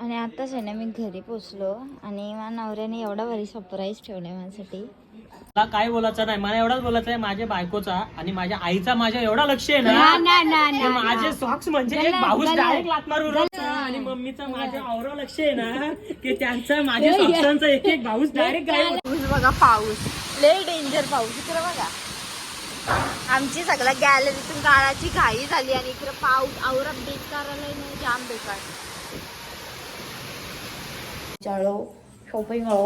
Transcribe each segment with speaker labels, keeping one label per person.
Speaker 1: आणि आताच आहे ना मी घरी पोचलो आणि माझ्या नवऱ्याने एवढा भारी सरप्राईज ठेवलाय माझ्यासाठी.
Speaker 2: मला काय बोलायचं नाही मला एवढाच बोलायचं आहे माझ्या बायकोचा आणि माझ्या आईचा माझ्या एवढा लक्ष आहे ना की माझे सॉक्स म्हणजे एक भाऊस डायरेक्ट राहतो. आणि मम्मीचा माझ्या आवरा लक्ष आहे ना की त्यांचा माझ्या सॉक्सांचा एक एक भाऊस डायरेक्ट गायब
Speaker 1: बघा पाऊस. लय डेंजर पाऊस इकडे बघा. आमची सगळ्या गॅलरीतून गाळाची घाई झाली आणि इकडे पाऊस आवरा बेकार आलाय ना जाम बेकार. चलो शॉपिंग हो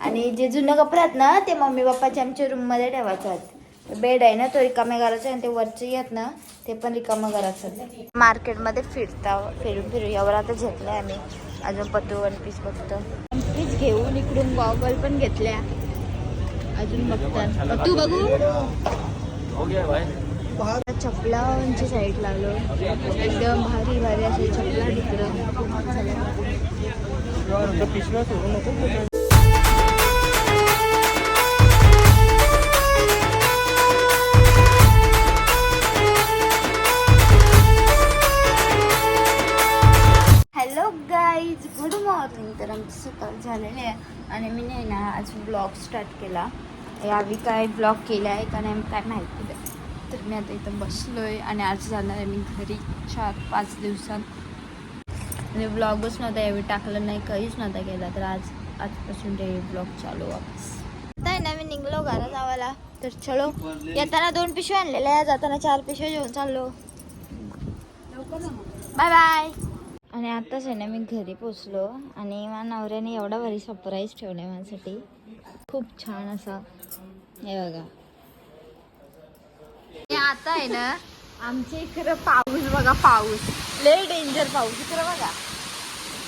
Speaker 1: आणि जे जुने कपडे आहेत ना ते मम्मी पप्पाच्या आमच्या रूममध्ये ठेवायचे बेड आहे ना तो रिकाम्या करायचा आणि ते वरचे आहेत ना ते पण रिकामं करायचं मार्केटमध्ये फिरता फिरून फिरून यावर आता घेतलंय आम्ही. अजून पत्तू वन पीस बघतो. वन पीस घेऊन इकडून गॉगल पण घेतल्या. अजून बघतात. पत्तू बघू? चपलांची साईड लागलो एकदम भारी भारी असे चपला तिकडं.
Speaker 2: पिशव्या सोडू नको
Speaker 1: हॅलो गाईज गुड मॉर्निंग तर आमची सकाळ झालेली आहे. आणि मी नाही ना आज ब्लॉग स्टार्ट केला. यावी काय ब्लॉग केला आहे का नाही काय माहिती तर मी आता इथं बसलो आहे आणि आज जाणार आहे मी घरी. चार पाच दिवसात. म्हणजे आणि ब्लॉगच नव्हता यावेळी टाकलं नाही काहीच नव्हता केला. तर आज आजपासून ते ब्लॉग चालू वापस. आता आहे ना मी निघलो घरात जावाला तर चलो येताना दोन पिशव्या आणलेल्या आहे. जाताना चार पिशव्या घेऊन चाललो. बाय बाय आणि आताच आहे ना मी घरी पोचलो. आणि माझ्या नवऱ्याने एवढा भारी सरप्राईज ठेवलाय माझ्यासाठी. खूप छान असा. हे बघा. हे आता आहे ना आमच्या इकडं पाऊस बघा पाऊस. लय डेंजर पाऊस. इकडं बघा.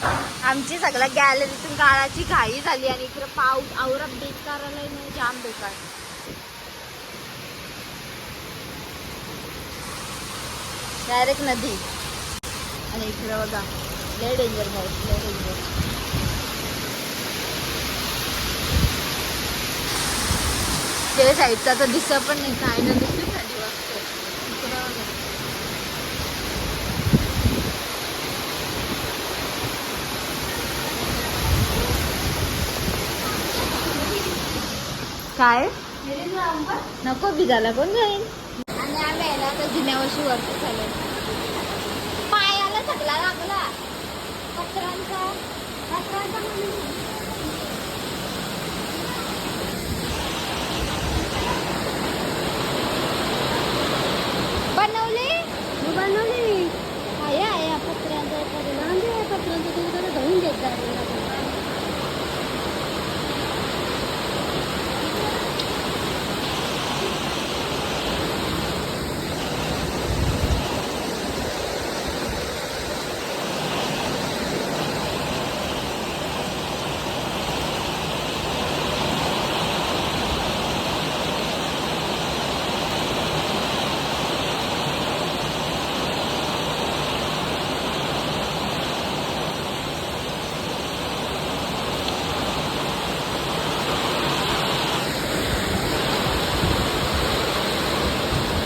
Speaker 1: आमची सगळ्या गॅलरीतून गाळाची घाई झाली आणि इकडे पाऊस आवरा बेकार आलाय ना जाम बेकार. डायरेक्ट नदी. आणि इकडे बघा लय डेंजर भाऊ लय डेंजर ते साईडचा तर दिसत पण नाही काय ना दुसरी खाली वाजते इकडं बघा काय? नको भिजायला कोण जाईल आणि आम्ही ना आता जुन्या वर्षी वरती चालू पायाला सगळा लागला. पत्रांचा पत्रांचा म्हणून. बनवले बनवले आहे आहे पत्र्यांचा पत्रांचा तुम्ही जरा धुवून देत जा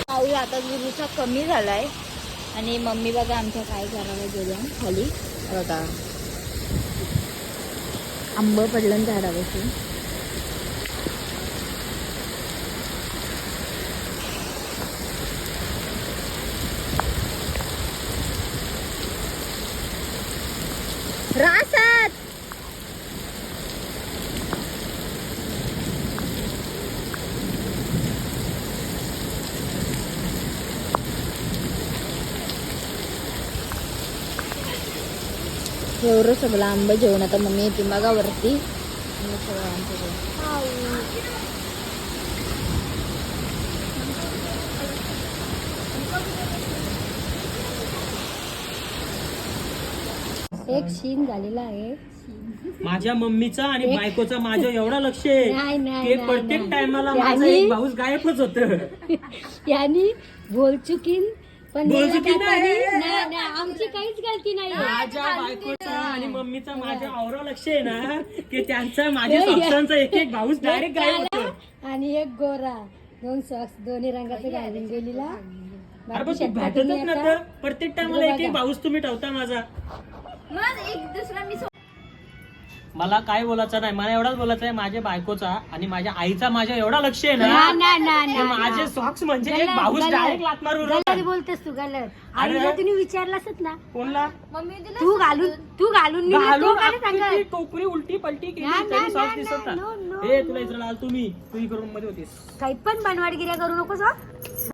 Speaker 1: पाऊस आता कमी झाला आहे आणि मम्मी बघा आमच्या काय करायला गेल्या? खाली. बघा. आंबं पडलं झाडापासून एवढं सगळं आंबे जेवण आता मम्मी येते बघा वरती एक शीन झालेला आहे.
Speaker 2: माझ्या मम्मीचा आणि बायकोचा माझ्या एवढा लक्ष आहे.
Speaker 1: नाही, नाही,
Speaker 2: की
Speaker 1: नाही,
Speaker 2: प्रत्येक
Speaker 1: नाही.
Speaker 2: टायमाला माझा एक भाऊस गायबच होत.
Speaker 3: यांनी बोल चुकीन पण
Speaker 2: नाही.
Speaker 3: जातानी- नाही नाही आमची काहीच गलती नाही
Speaker 2: माझ्या बायकोचा आणि मम्मीचा माझ्या आवरा लक्ष आहे ना की त्यांचा माझ्या एक एक भाऊस डायरेक्ट गायब होतो
Speaker 3: आणि एक गोरा. दोन सॉक्स दोन्ही रंगाचे घालून गेलेला.
Speaker 2: अरे पण तू भेटतच नव्हतं. प्रत्येक टायमाला एक एक भाऊस तुम्ही ठेवता माझा. मला काय बोलायचं नाही मला एवढाच बोलायचं आहे माझ्या बायकोचा आणि माझ्या आईचा माझ्या एवढा लक्ष आहे
Speaker 3: ना
Speaker 2: ना
Speaker 3: ना ना
Speaker 2: ते
Speaker 3: ना
Speaker 2: माझे सॉक्स म्हणजे एक
Speaker 3: गलत,
Speaker 2: भाऊस
Speaker 3: गलत.
Speaker 2: डायरेक्ट लात मारून
Speaker 3: गलत बोलतेस तू गलत.
Speaker 2: अरे.
Speaker 3: आईला तुम्ही विचारलासच ना
Speaker 2: कोणला?
Speaker 1: मम्मी दिला
Speaker 3: तू घालून तू घालून निघला, तो
Speaker 2: घालून
Speaker 3: काय
Speaker 2: अख्खी
Speaker 3: सांगत.
Speaker 2: ती टोकरी उलटी पलटी केली
Speaker 3: ना,
Speaker 2: तरी
Speaker 3: ना,
Speaker 2: सॉक्स
Speaker 3: ना,
Speaker 2: दिसत
Speaker 3: ना,
Speaker 2: ना.
Speaker 3: no, no,
Speaker 2: ए तुला इकडे आला तुम्ही तू इकडून मध्ये होतीस.
Speaker 3: काही पण बनवाडगिऱ्या करू नकोस हं?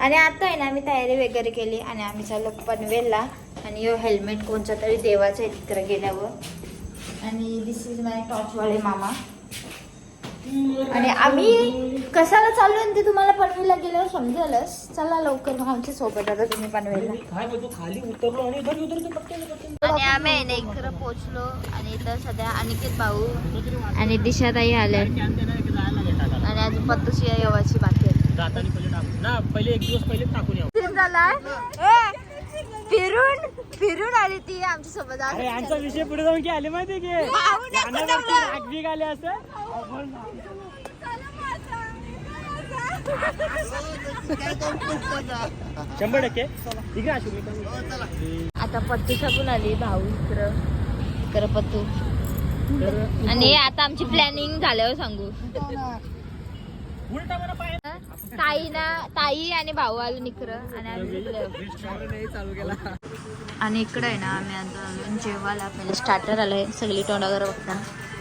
Speaker 1: आणि आता आहे ना आम्ही तयारी वगैरे केली आणि आम्ही चाललो पनवेलला. आणि यो हेल्मेट कोणचा तरी देवाचा आहे तिकडे गेल्यावर. आणि दिस इज माय टॉर्चवाले मामा. आणि आम्ही कशाला आणि ते तुम्हाला पनवेलला गेल्यावर समजेलच. चला लवकर मग आमच्यासोबत आता तुम्ही पनवेलला
Speaker 2: आणि
Speaker 1: आम्ही आहे ना इकडं पोचलो आणि इथं सध्या अनिकेत भाऊ आणि दिशाताई आल्या. आणि अजून पत्तूशी येवाची बाकी आहे
Speaker 2: जाताना पहिले टाकू. ना पहिले एक दिवस पहिले टाकून येऊ.
Speaker 1: फिरून झालाय? फिरून फिरून आली ती आमच्यासोबत.
Speaker 2: अरे यांचा विषय पुढे जाऊन की आले माहितीये की? बीग आले असं? शंभर टक्के. ठीक आहे
Speaker 1: आता पत्तूचा पण आली भाऊ इकडं. इकडं पत्तू. आणि आता आमची प्लॅनिंग झाल्यावर सांगू.
Speaker 2: उलटा पाय
Speaker 1: ताई ना ताई आणि भाऊ आलो इकडं आणि आम्ही इकडं. आणि इकडं आहे ना आम्ही आता जेवायला पहिले स्टार्टर आलंय. सगळी बघता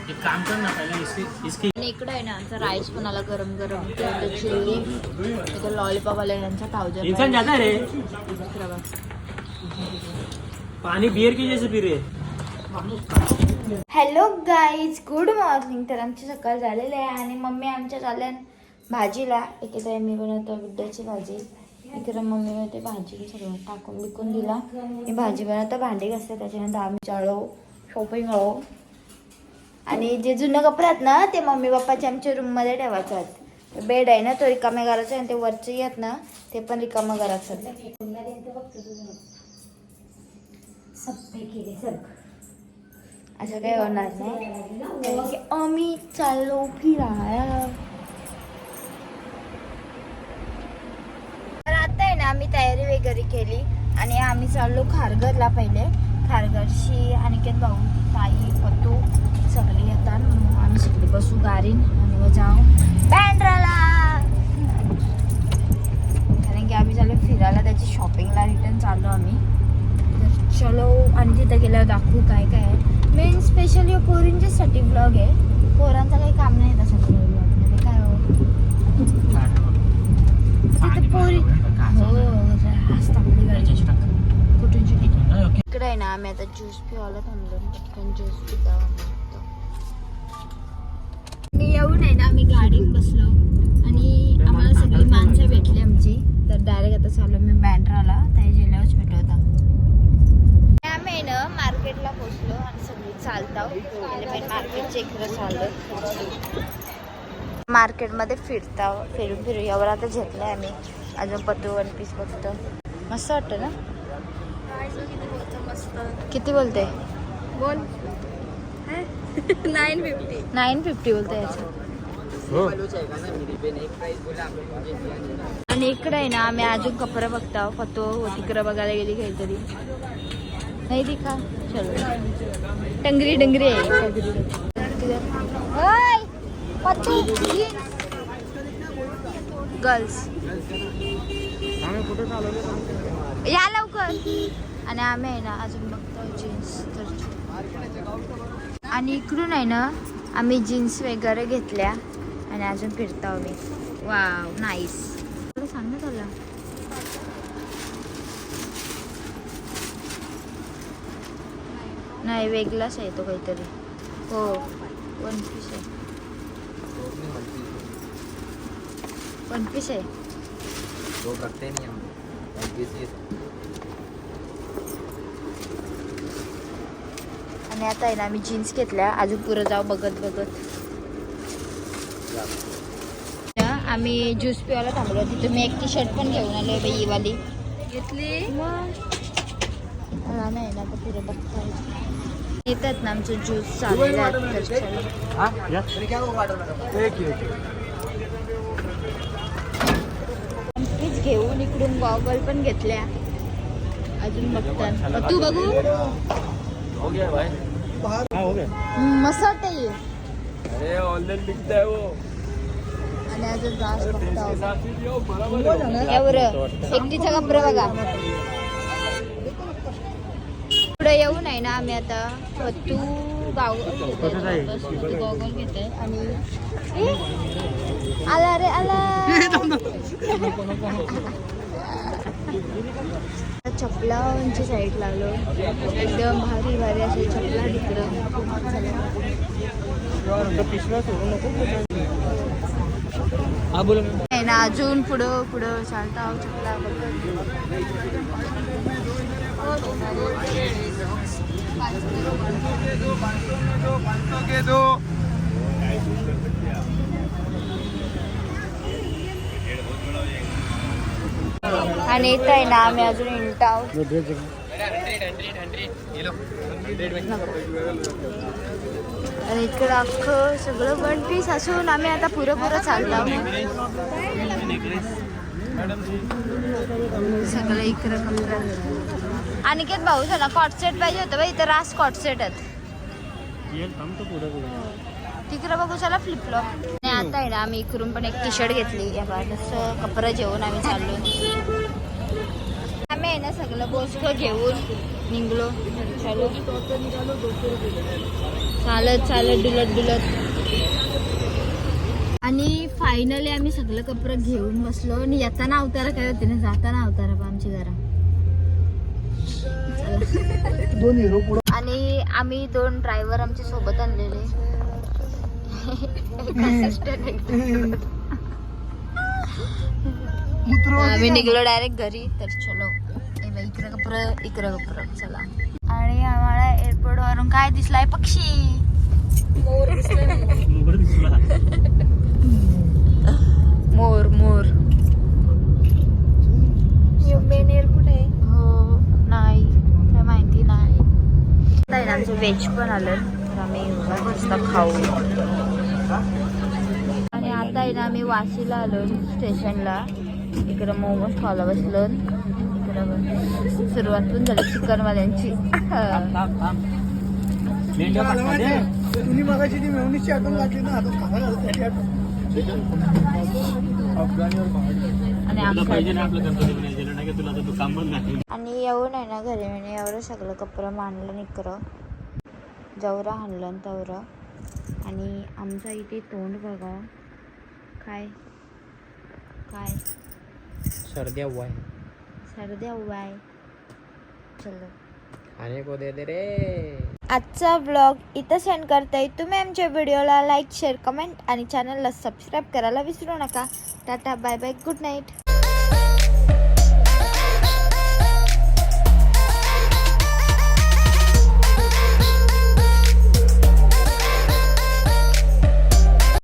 Speaker 2: पहिला इसकी इसकी.
Speaker 1: आणि इकडं आहे ना आमचा राईस पण आला गरम गरम. चिल्ली लॉलीपॉप आला यांचा
Speaker 2: इंसान
Speaker 1: थाउजंड
Speaker 2: जाता है रे पानी बियर की जैसे पी
Speaker 1: हॅलो गाईज गुड मॉर्निंग तर आमची सकाळ झालेली आहे आणि मम्मी आमच्या चालल्या भाजीला एकीकडे मी बनवतो बिड्ड्याची भाजी. इकडे मम्मी बनवते भाजी सगळं टाकून बिकून दिला. मी भाजी बनवतो भांडी घासते त्याच्यानंतर आम्ही चाळू शॉपिंग हळू आणि जे जुनं कपडे आहेत ना ते मम्मी पप्पाच्या आमच्या रूममध्ये ठेवायचे आहेत. बेड आहे ना तो रिकाम्या करायचा आणि ते वरचे आहेत ना ते पण रिकामं करायचं
Speaker 3: सप्पे केले सग
Speaker 1: असं काही होणार नाही. आम्ही चाललो फिरायला तर आता आहे ना आम्ही तयारी वगैरे केली आणि आम्ही चाललो खारघरला पहिले. खारघरशी अनिकेत भाऊ ताई पत्तू सगळी येतात. मग आम्ही सगळी बसू गाडीन आणि मग जाऊ. बँड्राला! कारण की आम्ही चाललो फिरायला त्याची शॉपिंगला रिटर्न चाललो आम्ही. तर चलो आणि तिथं गेल्यावर दाखवू काय काय आहे. मेन स्पेशली पोरींच्यासाठी ब्लॉग आहे. पोरांचं काही काम नाही तसं ब्लॉगमध्ये काय हो तिथे पोरी हो हसता आपली गाडी कुठूनची इकडे आहे ना आम्ही आता ज्यूस पिवायला थांबलो पटकन ज्यूस पिता मी येऊन आहे ना आम्ही गाडीत बसलो. आणि आम्हाला सगळी माणसं भेटली आमची. तर डायरेक्ट आता चाललो मी बँड्राला त्या जिल्ह्यावरच भेटवता होता. आम्ही आहे ना मार्केटला पोचलो आणि सगळी चालतो हो. मार्केट चेक करत चाललो. मार्केटमध्ये फिरता हो, फिरून फिरून. यावर आता आहे आम्ही. अजून पत्तू वन पीस बघतो. मस्त वाटतं ना? किती बोलते?
Speaker 3: बोल. नाईन फिफ्टी
Speaker 1: नाईन फिफ्टी बोलते याचं आणि इकडे आहे ना आम्ही अजून कपडे बघतो पत्तो तिकडं बघायला गेली काहीतरी. नाही दिखा. चलो. टंगरी डंगरी आहे. टंगरी गर्ल्स या लवकर. आणि आम्ही आहे ना अजून बघतो जीन्स तर. आणि इकडून आहे ना आम्ही जीन्स वगैरे घेतल्या आणि अजून फिरतो आम्ही. वाव नाईस सांग ना तुला. नाही वेगळाच आहे तो काहीतरी. हो वन पीस आहे. वन पीस आहे
Speaker 4: दो रखते नहीं हम किसी
Speaker 1: आणि आता आहे ना आम्ही जीन्स घेतल्या. अजून पुढं जाऊ बघत बघत. आम्ही ज्यूस पिवायला थांबलो. तिथे मी एक टी शर्ट पण घेऊन आले बाई वाली
Speaker 3: घेतली?
Speaker 1: मला नाही ना आता पुढे बघता. येतात ना आमचं ज्यूस चाललेलं आहे. तर चला. प्लीज घेऊन इकडून गॉगल पण घेतल्या. अजून बघतात. तू बघू?
Speaker 4: हो गया भाई।
Speaker 2: हा हो गया।
Speaker 1: मस्त वाटतं हे.
Speaker 4: अरे ऑनलाइन बिकता है। वो
Speaker 1: आणि अजून रास बघता
Speaker 4: साथ लियो बराबर।
Speaker 1: एवढं एकटीचा कपडे बघा? पुढे येऊ नाही ना आम्ही आता. तू गाव गॉगल घेते आणि ए, आला रे आला. चपलांची साईड लागलो एकदम भारी भारी असे चपला तिकडं
Speaker 2: पिशव्या सोडू नको हा बोला
Speaker 1: नाही ना अजून पुढं पुढं चालता आहो चपला आणि इथं आहे ना आम्ही अजून इंटाव आहोत आणि इकडं अख्खं सगळं वन पीस असून आम्ही आता पुरं चाललो. सगळं इकडं कपडं अनिकेत भाऊ झाला कॉटसेट पाहिजे होतं बाई इथं रास कॉटसेट आहेत. तिकडं बघू चला फ्लिपलॉप आणि आता आहे ना आम्ही इकडून पण एक टी शर्ट घेतली. या बा तसं कपडं जेवून आम्ही चाललो आम्ही आहे ना सगळं गोष्ट घेऊन निघलो. चलो. चालत चालत डुलत डुलत. आणि फायनली आम्ही सगळं कपडं घेऊन बसलो. आणि येताना अवतारा काय होते ना जाताना अवतारा बा आमची घरा आणि आम्ही दोन ड्रायव्हर आमच्यासोबत आणलेले. आम्ही निघलो डायरेक्ट घरी तर चलो. बाई इकडं कपरं इकडं कपरं चला. आणि आम्हाला एअरपोर्ट वरून काय दिसलाय पक्षी?
Speaker 2: मोर दिसला.
Speaker 1: मोर मोर.
Speaker 3: आहे?
Speaker 1: हो नाही काय माहिती नाही. आमचं व्हेज पण आलं तर आम्ही मस्त खाऊ. आणि आता आहे ना आम्ही वाशीला आलो स्टेशनला इकडं मोमोज खायला बसलो. सुरुवात पण झाली चिकनवाल्यांची.
Speaker 2: मेंढ्या पाठमध्ये
Speaker 3: तुम्ही मगाशी ती मेवणीची आठवण लागली ना आता खायला आलं त्याची आठवण.
Speaker 1: आणि आणि येऊन आहे ना घरी म्हणजे एवढं सगळं कपडं मांडलं निकरं जवरा हाणलं तवरं. आणि आमचं इथे तोंड बघा. काय? काय?
Speaker 4: सर्दिया हुआ है
Speaker 1: सर्द्या उवाय चलो.
Speaker 4: खाने को दे दे रे.
Speaker 1: आजचा ब्लॉग इथं सेंड करताय तुम्ही आमच्या व्हिडिओला लाईक शेअर कमेंट आणि चॅनलला सबस्क्राईब करायला विसरू नका. Tata bye bye good night